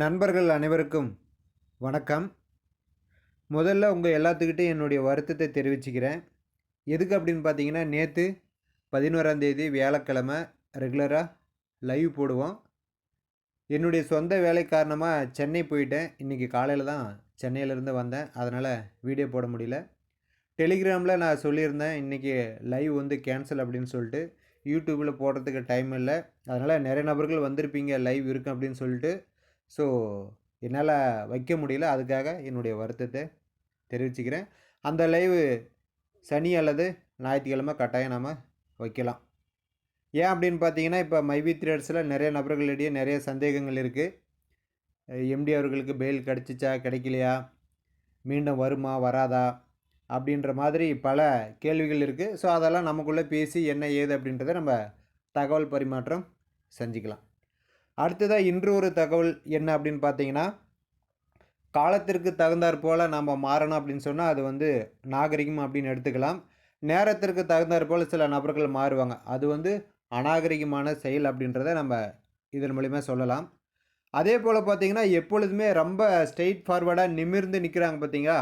நண்பர்கள் அனைவருக்கும் வணக்கம். முதல்ல உங்கள் எல்லாத்துக்கிட்டையும் என்னுடைய வருத்தத்தை தெரிவிச்சுக்கிறேன். எதுக்கு அப்படின்னு பார்த்தீங்கன்னா நேற்று பதினோராந்தேதி வியாழக்கிழமை ரெகுலராக லைவ் போடுவோம். என்னுடைய சொந்த வேலை காரணமாக சென்னை போயிட்டேன். இன்றைக்கி காலையில் தான் சென்னையிலேருந்து வந்தேன். அதனால் வீடியோ போட முடியல. டெலிகிராமில் நான் சொல்லியிருந்தேன் இன்றைக்கி லைவ் வந்து கேன்சல் அப்படின்னு சொல்லிட்டு. யூடியூப்பில் போடுறதுக்கு டைம் இல்லை. அதனால் நிறைய நபர்கள் வந்திருப்பீங்க லைவ் இருக்கும் அப்படின்னு சொல்லிட்டு. ஸோ என்னால் வைக்க முடியல. அதுக்காக என்னுடைய வருத்தத்தை தெரிவிச்சுக்கிறேன். அந்த லைவு சனி அல்லது ஞாயிற்றுக்கிழமை கட்டாயம் நம்ம வைக்கலாம். ஏன் அப்படின்னு பார்த்தீங்கன்னா இப்போ மைவி த்ரேட்ஸில் நிறைய நபர்களிடையே நிறைய சந்தேகங்கள் இருக்குது எம்டி அவர்களுக்கு பெயில் கிடச்சிச்சா கிடைக்கலையா? மீண்டும் வருமா வராதா? அப்படின்ற மாதிரி பல கேள்விகள் இருக்குது ஸோ அதெல்லாம் நமக்குள்ளே பேசி என்ன ஏது அப்படின்றத நம்ம தகவல் பரிமாற்றம் செஞ்சுக்கலாம். அடுத்ததாக இன்று ஒரு தகவல் என்ன அப்படின்னு பார்த்தீங்கன்னா காலத்திற்கு தகுந்தாற் போல் நம்ம மாறணும் அப்படின்னு சொன்னால் அது வந்து நாகரிகம் அப்படின்னு எடுத்துக்கலாம். நேரத்திற்கு தகுந்தாற் போல் சில நபர்கள் மாறுவாங்க. அது வந்து அநாகரிகமான செயல் அப்படின்றத நம்ம இதன் மூலிமா சொல்லலாம். அதே போல் பார்த்தீங்கன்னா எப்பொழுதுமே ரொம்ப ஸ்ட்ரெயிட் ஃபார்வர்டாக நிமிர்ந்து நிற்கிறாங்க பார்த்தீங்களா?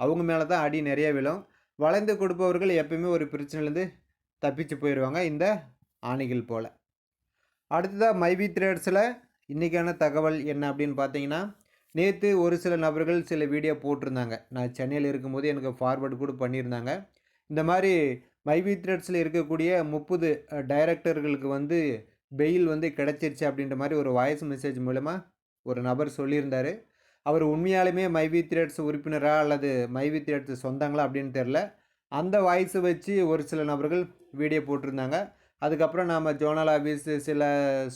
அவங்க மேலே தான் அடி நிறைய விழும். வளைந்து கொடுப்பவர்கள் எப்பயுமே ஒரு பிரச்சனையிலேருந்து தப்பிச்சு போயிடுவாங்க இந்த ஆணைகள் போல். அடுத்ததாக மைவி த்ரேட்ஸில் இன்றைக்கான தகவல் என்ன அப்படின்னு பார்த்தீங்கன்னா நேற்று ஒரு சில நபர்கள் சில வீடியோ போட்டிருந்தாங்க. நான் சென்னையில் இருக்கும்போது எனக்கு ஃபார்வர்டு கூட பண்ணியிருந்தாங்க. இந்த மாதிரி மைவி த்ரெட்ஸில் இருக்கக்கூடிய முப்பது டைரக்டர்களுக்கு வந்து பெயில் வந்து கிடச்சிருச்சு அப்படின்ற மாதிரி ஒரு வாய்ஸ் மெசேஜ் மூலமாக ஒரு நபர் சொல்லியிருந்தார். அவர் உண்மையாலுமே மைவி த்ரெட்ஸ் உறுப்பினராக அல்லது மைவி த்ரெட்ஸ் சொந்தங்களா அப்படின்னு தெரில அந்த வாய்ஸை வச்சு ஒரு சில நபர்கள் வீடியோ போட்டிருந்தாங்க. அதுக்கப்புறம் நாம் ஜோனல் ஆஃபீஸ் சில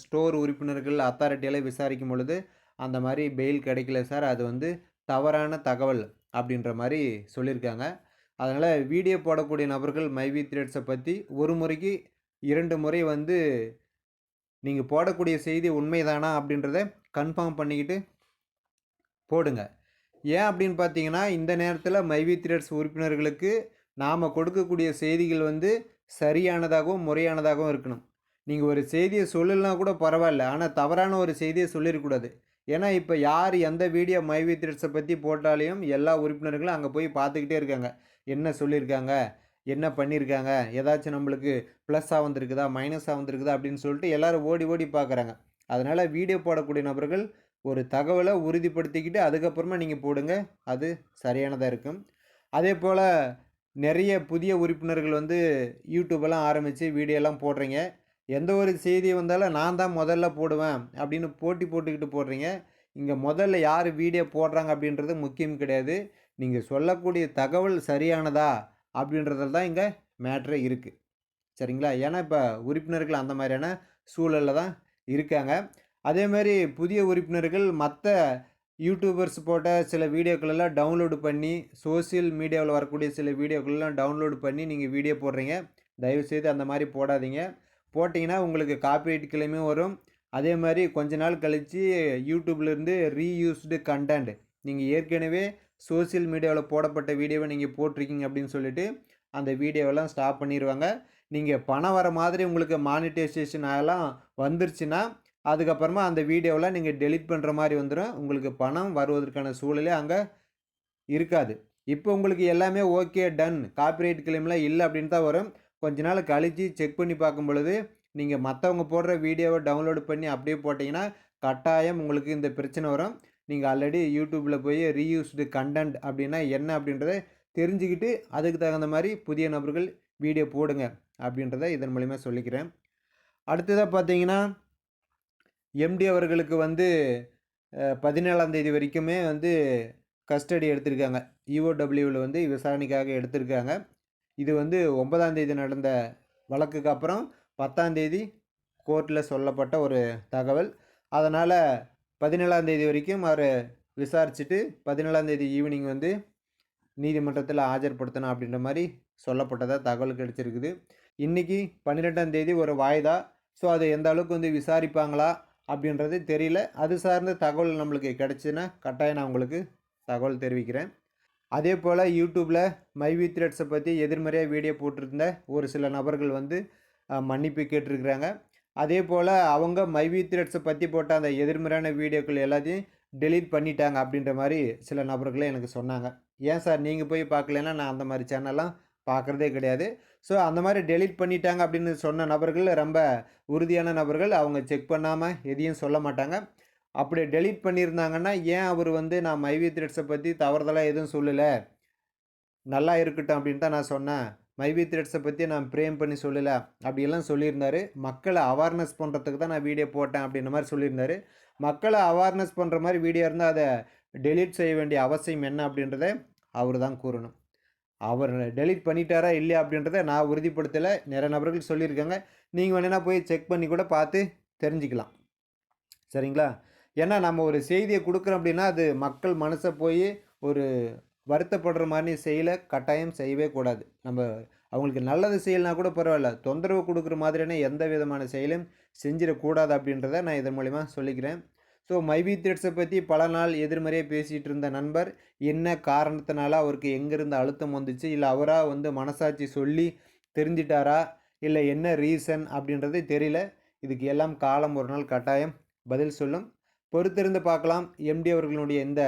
ஸ்டோர் உறுப்பினர்கள் அத்தாரிட்டியெல்லாம் விசாரிக்கும் பொழுது அந்த மாதிரி பெயில் கிடைக்கல சார் அது வந்து தவறான தகவல் அப்படின்ற மாதிரி சொல்லியிருக்காங்க. அதனால் வீடியோ போடக்கூடிய நபர்கள் மைவி த்ரெட்ஸை பற்றி ஒரு முறைக்கு இரண்டு முறை வந்து நீங்கள் போடக்கூடிய செய்தி உண்மைதானா அப்படின்றத கன்ஃபார்ம் பண்ணிக்கிட்டு போடுங்க. ஏன் அப்படின்னு பார்த்தீங்கன்னா இந்த நேரத்தில் மைவி த்ரெட்ஸ் உறுப்பினர்களுக்கு நாம் கொடுக்கக்கூடிய செய்திகள் வந்து சரியானதாகவும் முறையானதாகவும் இருக்கணும். நீங்கள் ஒரு செய்தியை சொல்லலாம் கூட பரவாயில்ல. ஆனால் தவறான ஒரு செய்தியை சொல்லிடக்கூடாது. ஏன்னா இப்போ யார் எந்த வீடியோ மைவி த்ரெட்ஸை பற்றி போட்டாலையும் எல்லா உறுப்பினர்களும் அங்கே போய் பார்த்துக்கிட்டே இருக்காங்க. என்ன சொல்லியிருக்காங்க? என்ன பண்ணியிருக்காங்க? ஏதாச்சும் நம்மளுக்கு ப்ளஸ்ஸாக வந்திருக்குதா? மைனஸாக வந்திருக்குதா? அப்படின்னு சொல்லிட்டு எல்லோரும் ஓடி ஓடி பார்க்குறாங்க. அதனால் வீடியோ போடக்கூடிய நபர்கள் ஒரு தகவலை உறுதிப்படுத்திக்கிட்டு அதுக்கப்புறமா நீங்கள் போடுங்க. அது சரியானதாக இருக்கும். அதே போல் நிறைய புதிய உறுப்பினர்கள் வந்து யூடியூப்பெல்லாம் ஆரம்பித்து வீடியோலாம் போடுறீங்க. எந்த ஒரு செய்தி வந்தாலும் நான் தான் முதல்ல போடுவேன் அப்படின்னு போட்டி போட்டுக்கிட்டு போடுறீங்க. இங்கே முதல்ல யார் வீடியோ போடுறாங்க அப்படின்றது முக்கியம் கிடையாது. நீங்கள் சொல்லக்கூடிய தகவல் சரியானதா அப்படின்றதுல தான் இங்கே மேட்ரே இருக்குது சரிங்களா? ஏன்னா இப்போ உறுப்பினர்கள் அந்த மாதிரியான சூழலில் தான் இருக்காங்க. அதேமாதிரி புதிய உறுப்பினர்கள் மற்ற யூடியூபர்ஸ் போட்ட சில வீடியோக்களெல்லாம் டவுன்லோடு பண்ணி சோசியல் மீடியாவில் வரக்கூடிய சில வீடியோக்களெல்லாம் டவுன்லோடு பண்ணி நீங்கள் வீடியோ போடுறீங்க. தயவுசெய்து அந்த மாதிரி போடாதீங்க. போட்டிங்கன்னா உங்களுக்கு காப்பிரைட் கிளைமே வரும். அதே மாதிரி கொஞ்ச நாள் கழித்து யூடியூப்லேருந்து ரீயூஸ்டு கண்டென்ட் நீங்கள் ஏற்கனவே சோசியல் மீடியாவில் போடப்பட்ட வீடியோவை நீங்கள் போட்டிருக்கீங்க அப்படின்னு சொல்லிட்டு அந்த வீடியோவெல்லாம் ஸ்டாப் பண்ணிடுவாங்க நீங்கள் பணம் வர மாதிரி உங்களுக்கு மானிட்டைசேஷன் ஆகலாம். வந்துருச்சுன்னா அதுக்கப்புறமா அந்த வீடியோவில் நீங்கள் டெலிட் பண்ணுற மாதிரி வந்துடும் உங்களுக்கு பணம் வருவதற்கான சூழலே அங்கே இருக்காது. இப்போ உங்களுக்கு எல்லாமே ஓகே டன் காப்பிரைட் கிளைம்லாம் இல்லை அப்படின்னு தான் வரும். கொஞ்ச நாள் கழித்து செக் பண்ணி பார்க்கும் பொழுது நீங்கள் மற்றவங்க போடுற வீடியோவை டவுன்லோடு பண்ணி அப்படியே போட்டிங்கன்னா கட்டாயம் உங்களுக்கு இந்த பிரச்சனை வரும். நீங்கள் ஆல்ரெடி யூடியூப்பில் போய் ரீயூஸ்டு கண்டென்ட் அப்படின்னா என்ன அப்படின்றத தெரிஞ்சுக்கிட்டு அதுக்கு தகுந்த மாதிரி புதிய நபர்கள் வீடியோ போடுங்க அப்படின்றத இதன் மூலிமா சொல்லிக்கிறேன். அடுத்ததாக பார்த்தீங்கன்னா எம்டி அவர்களுக்கு வந்து பதினேழாம் தேதி வரைக்குமே வந்து கஸ்டடி எடுத்திருக்காங்க. இஓடபிள்யூவில் வந்து விசாரணைக்காக எடுத்திருக்காங்க. இது வந்து ஒன்பதாம் தேதி நடந்த வழக்குக்கு அப்புறம் பத்தாம் தேதி கோர்ட்டில் சொல்லப்பட்ட ஒரு தகவல். அதனால் பதினேழாம் தேதி வரைக்கும் அவர் விசாரிச்சுட்டு பதினேழாம் தேதி ஈவினிங் வந்து நீதிமன்றத்தில் ஆஜர்படுத்தணும் அப்படின்ற மாதிரி சொல்லப்பட்டதாக தகவல் கிடச்சிருக்குது. இன்றைக்கி பன்னிரெண்டாம் தேதி ஒரு வாய்தா. ஸோ அதை எந்த அளவுக்கு வந்து விசாரிப்பாங்களா? அப்படின்றது தெரியல. அது சார்ந்த தகவல் நம்மளுக்கு கிடச்சின்னா கட்டாயம் நான் உங்களுக்கு தகவல் தெரிவிக்கிறேன். அதே போல் யூடியூப்பில் மைவி த்ரெட்ஸை பற்றி எதிர்மறையாக வீடியோ போட்டிருந்த ஒரு சில நபர்கள் வந்து மன்னிப்பு கேட்டிருக்கிறாங்க. அதே போல் அவங்க மைவி த்ரெட்ஸை பற்றி போட்ட அந்த எதிர்மறையான வீடியோக்கள் எல்லாத்தையும் டெலீட் பண்ணிட்டாங்க அப்படின்ற மாதிரி சில நபர்களே எனக்கு சொன்னாங்க. ஏன் சார்? நீங்கள் போய் பார்க்கலன்னா நான் அந்த மாதிரி சேனல்லாம் பார்க்குறதே கிடையாது. ஸோ அந்த மாதிரி டெலீட் பண்ணிட்டாங்க அப்படின்னு சொன்ன நபர்கள் ரொம்ப உறுதியான நபர்கள். அவங்க செக் பண்ணாமல் எதையும் சொல்ல மாட்டாங்க. அப்படி டெலீட் பண்ணியிருந்தாங்கன்னா ஏன் அவர் வந்து நான் மைவி த்ரெட்ஸை பற்றி தவறுதலாக எதுவும் சொல்லலை? நல்லா இருக்கட்டும் அப்படின்னு தான் நான் சொன்னேன். மைவி த்ரெட்ஸை பற்றி நான் ப்ரேம் பண்ணி சொல்லலை. அப்படியெல்லாம் சொல்லியிருந்தாரு. மக்களை அவேர்னஸ் பண்ணுறதுக்கு தான் நான் வீடியோ போட்டேன் அப்படின்ற மாதிரி சொல்லியிருந்தார். மக்களை அவேர்னஸ் பண்ணுற மாதிரி வீடியோ இருந்தால் அதை டெலீட் செய்ய வேண்டிய அவசியம் என்ன அப்படின்றத அவர் தான் கூறணும். அவர் டெலீட் பண்ணிட்டாரா இல்லையா அப்படின்றத நான் உறுதிப்படுத்தலை. நிறைய நபர்கள் சொல்லியிருக்காங்க. நீங்கள் வேணா போய் செக் பண்ணி கூட பார்த்து தெரிஞ்சுக்கலாம். சரிங்களா? ஏன்னா நம்ம ஒரு செய்தியை கொடுக்குறோம் அப்படின்னா அது மக்கள் மனசை போய் ஒரு வருத்தப்படுற மாதிரி செய்யலை கட்டாயம் செய்யவே கூடாது. நம்ம அவங்களுக்கு நல்லது செய்யலைனா கூட பரவாயில்ல. தொந்தரவு கொடுக்குற மாதிரியான எந்த விதமான செயலும் செஞ்சிடக்கூடாது அப்படின்றத நான் இதன் மூலிமா சொல்லிக்கிறேன். ஸோ மைபி த்ரெட்ஸை பற்றி பல நாள் எதிர்மறையாக பேசிகிட்டு இருந்த நண்பர் என்ன காரணத்தினால அவருக்கு எங்கேருந்து அழுத்தம் வந்துச்சு? இல்லை அவராக வந்து மனசாட்சி சொல்லி தெரிஞ்சிட்டாரா? இல்லை என்ன ரீசன் அப்படின்றது தெரியல. இதுக்கு எல்லாம் காலம் ஒரு நாள் கட்டாயம். பதில் சொல்லும். பொறுத்திருந்து பார்க்கலாம். எம்டி அவர்களுடைய இந்த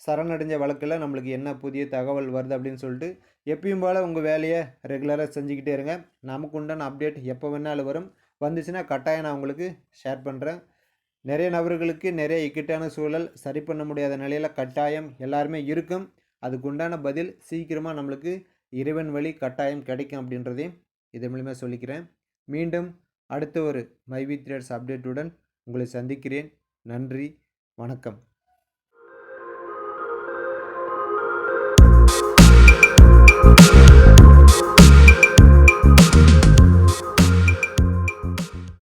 சரணடைஞ்ச வழக்கில் நம்மளுக்கு என்ன புதிய தகவல் வருது அப்படின்னு சொல்லிட்டு எப்பயும் போல் உங்கள் வேலையை ரெகுலராக செஞ்சுக்கிட்டே இருங்க. நமக்கு உண்டான அப்டேட் எப்போ வேணாலும் வரும். வந்துச்சுன்னா கட்டாயம் நான் உங்களுக்கு ஷேர் பண்ணுறேன் நிறைய நபர்களுக்கு நிறைய இக்கட்டான சூழல் சரி பண்ண முடியாத நிலையில் கட்டாயம் எல்லாருமே இருக்கும். அதுக்கு உண்டான பதில் சீக்கிரமாக நம்மளுக்கு இறைவன் வழி கட்டாயம் கிடைக்கும் அப்படின்றதையும் இது மூலிமா சொல்லிக்கிறேன். மீண்டும் அடுத்த ஒரு மைவி த்ரேட்ஸ் அப்டேட்டுடன் உங்களை சந்திக்கிறேன். நன்றி வணக்கம்.